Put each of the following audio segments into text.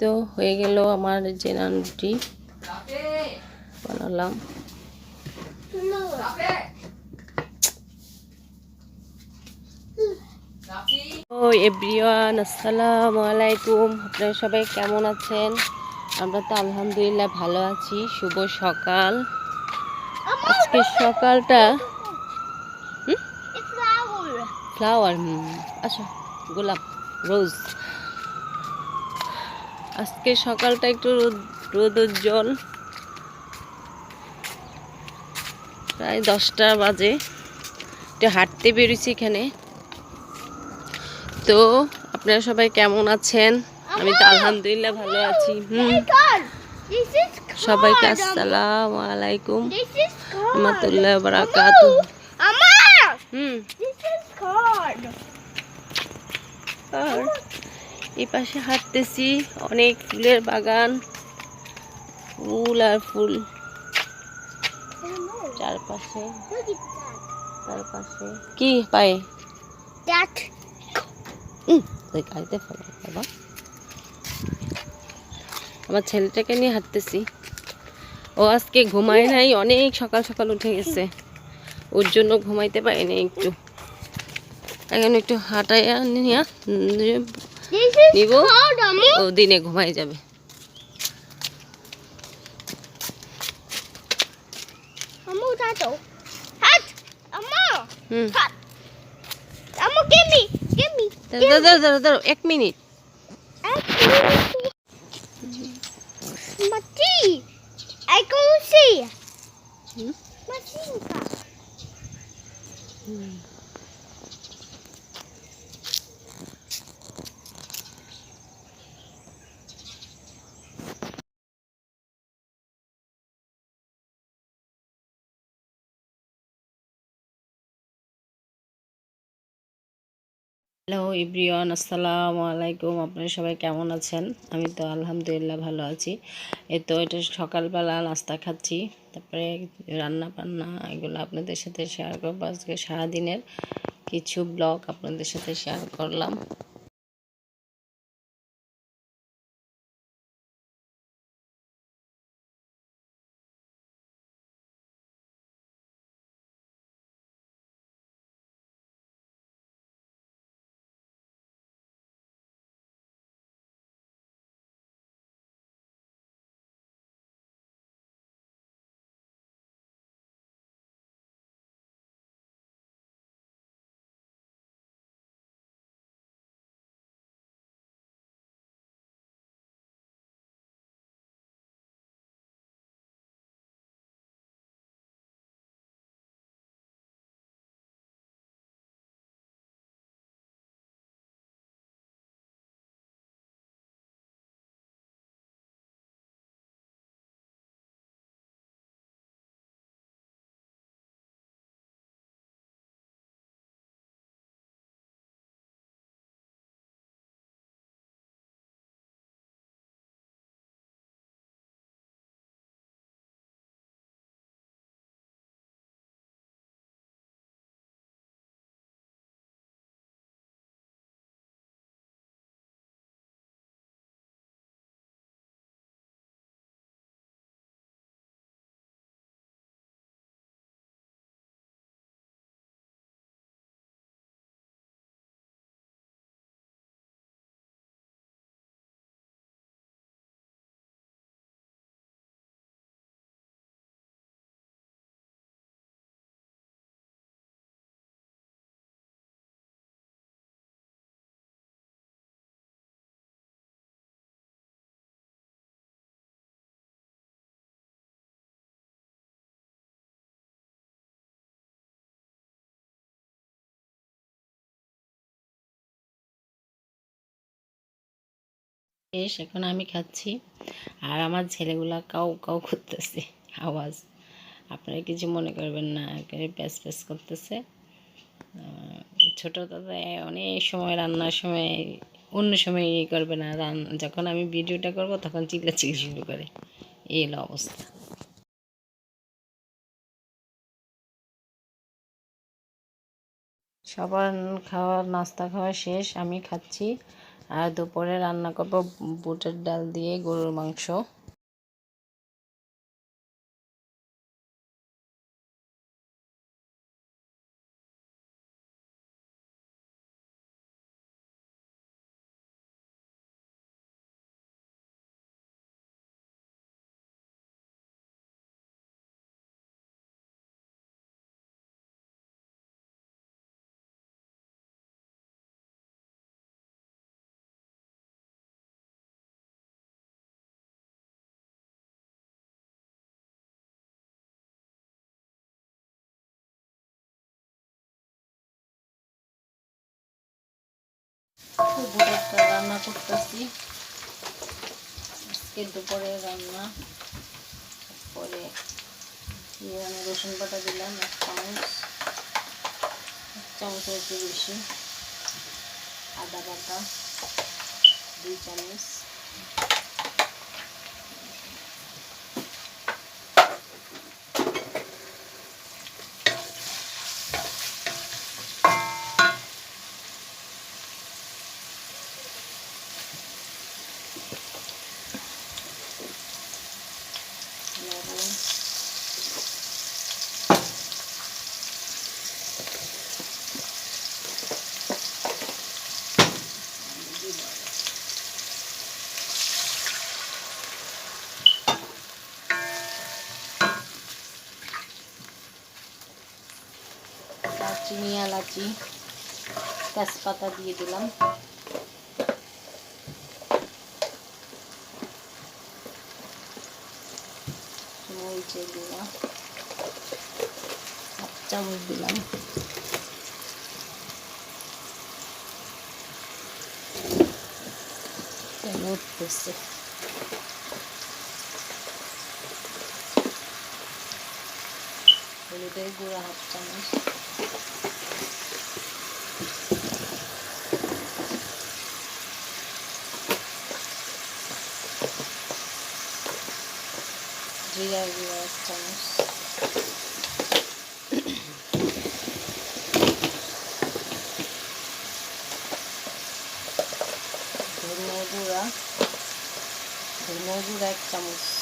তো হয়ে গেল আমার যে নান রুটি বানালাম। ও এভরিওয়ান আসসালামু আলাইকুম। আপনারা সবাই কেমন আছেন? আমরা তো আলহামদুলিল্লাহ ভালো আছি। শুভ সকাল। আজকে সকালটা ফ্লাওয়ার আচ্ছা গোলাপ রোজ আজকে সকালটা একটু রোদ উজ্জ্বল প্রায় দশটা বাজে। একটু হাঁটতে বেরোছি এখানে। তো আপনারা সবাই কেমন আছেন? আমি তো আলহামদুলিল্লাহ ভালো আছি। হুম. সবাইকে আসসালামু আলাইকুম. রহমতুল্লাহ বারাকাতু হুম। এই পাশে হাঁটতেছি অনেক ফুলের বাগান ফুল আর ফুল। চারপাশে. চারপাশে। কি পায়ে? গাড়িতে ফেলো বাবা। আমার ছেলেটাকে নিয়ে হাঁটতেছি। ও আজকে ঘুমায় নাই অনেক সকাল সকাল উঠে গেছে। ওর জন্য ঘুমাইতে পারিনি একটু। এখন একটু হাঁটাইয়া নিয়ে দিনে ঘুমাই যাবে। এক এক মিনিট। হ্যালো ইব্রিয়ান আসসালামু আলাইকুম আপনারা সবাই কেমন আছেন? আমি তো আলহামদুলিল্লাহ ভালো আছি। এই তো এটা সকালবেলা নাস্তা খাচ্ছি। তারপরে রান্না বান্না এগুলো আপনাদের সাথে শেয়ার করব। আজকে সারাদিনের কিছু ব্লগ আপনাদের সাথে শেয়ার করলাম। শেষ এখন আমি খাচ্ছি। আর আমার ছেলেগুলা কাউ কাউ করতেছে, আওয়াজ। আপনারা কিছু মনে করবেন না, একেবারে প্যাস প্যাস করতেছে। ছোট দাদা অনেক সময় রান্নার সময়, অন্য সময় ইয়ে করবে না। রান, যখন আমি ভিডিওটা করব, তখন চিল্লাচিল্লি শুরু করে। এই হলো অবস্থা। সবার খাওয়ার নাস্তা খাওয়া শেষ, আমি খাচ্ছি। আর দুপুরে রান্না করব বুটের ডাল দিয়ে গরুর মাংস। ডাল রান্না করতেছি। আজকে দুপুরে রান্না পরে দিয়ে আমি রসুন বাটা দিলাম, এক চামচ, এক চামচের একটু বেশি। আদা বাটা, দুই চামচ। দারচিনি এলাচি তেজপাতা দিয়ে দিলাম। গুঁড়া হাফ চামচ দিলাম। তেল হলুদের গুঁড়া হাফ চামচ জিরা গুঁড়া এক চামচ ধনিয়া গুঁড়া ধনিয়া গুঁড়া এক চামচ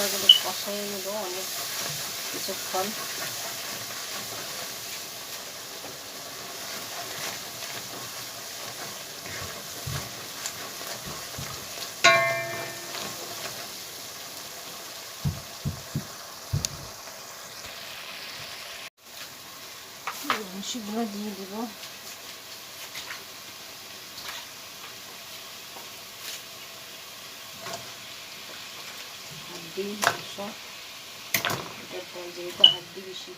মশলাগুলো কষাই নেব অনেক কিছুক্ষণ। মাংসগুলো দিয়ে দিব। হাড্ডি মাংস। এটার পর যেহেতু হাড্ডি বেশি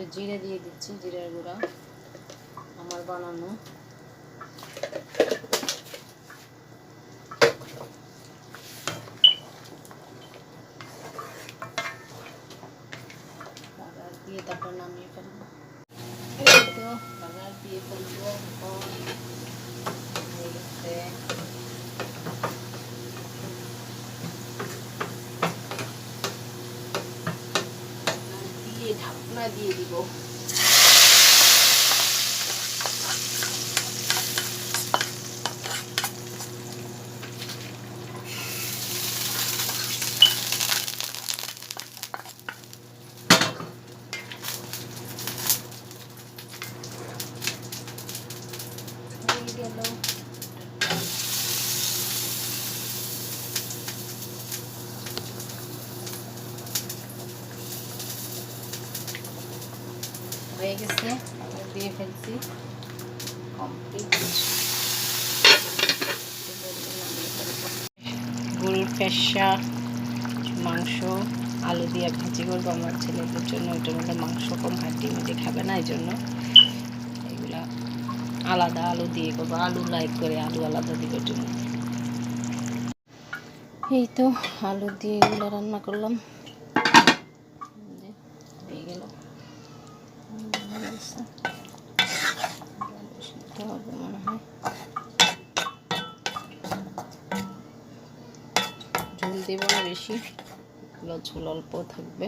একটু জিরে দিয়ে দিচ্ছি জিরার গুঁড়া আমার বানানো। দিয়ে তারপর নামিয়ে ফেলব। দিয়ে ফেলব। দিয়ে ঢাকনা দিয়ে দিব হয়ে গেল হয়ে গেছে দিয়ে ফেলছি। কমপ্লিট গরুর পেশা মাংস আলু দিয়ে ভাজি করব আমার ছেলেদের জন্য। ওইটার মধ্যে মাংস কম হাড্ডি মিটে খাবে না এই জন্য এগুলা আলাদা আলু দিয়ে করব। আলু লাইক করে আলু আলাদা দিব মধ্যে। এই তো আলু দিয়ে এগুলো রান্না করলাম এই যে, হয়ে গেল হুম, হয়ে গেছে। সিদ্ধ হবে মনে হয় ঝোল দেবো না বেশি। ঝোল অল্প থাকবে।